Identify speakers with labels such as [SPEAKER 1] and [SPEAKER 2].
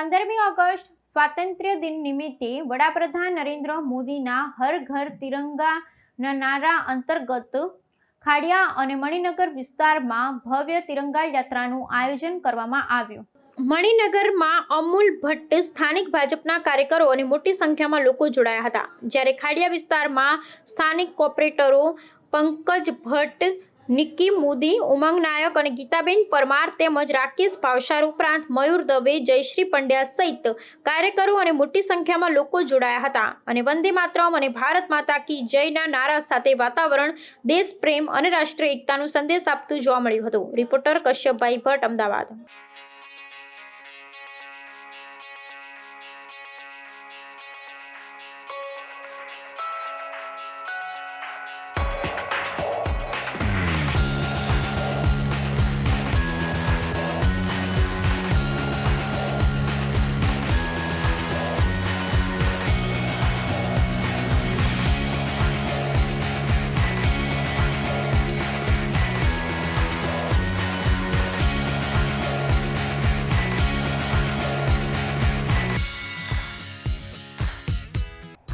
[SPEAKER 1] સ્વાતંત્ર્ય દિન નિમિત્તે વડાપ્રધાન નરેન્દ્ર મોદીના હર ઘર તિરંગાના નારા અંતર્ગત ખાડિયા અને મણિનગર વિસ્તારમાં ભવ્ય તિરંગા યાત્રાનું આયોજન કરવામાં આવ્યું. મણિનગરમાં અમૂલ ભટ્ટ સ્થાનિક ભાજપના કાર્યકરો અને મોટી સંખ્યામાં લોકો જોડાયા હતા. જ્યારે ખાડિયા વિસ્તારમાં સ્થાનિક કોર્પોરેટરો પંકજ ભટ્ટ નિક્કી મોદી, ઉમંગ નાયક અને ગીતાબેન પરમાર તેમજ રાકેશ ભાવસાર ઉપરાંત મયુર દવે, જયશ્રી પંડ્યા સહિત કાર્યકરો અને મોટી સંખ્યામાં લોકો જોડાયા હતા. અને વંદે માતરમ અને ભારત માતા કી જયના નારા સાથે વાતાવરણ, દેશ પ્રેમ અને રાષ્ટ્રીય એકતાનો સંદેશ આપતું જોવા મળ્યું હતું. રિપોર્ટર કશ્યપભાઈ ભટ્ટ, અમદાવાદ.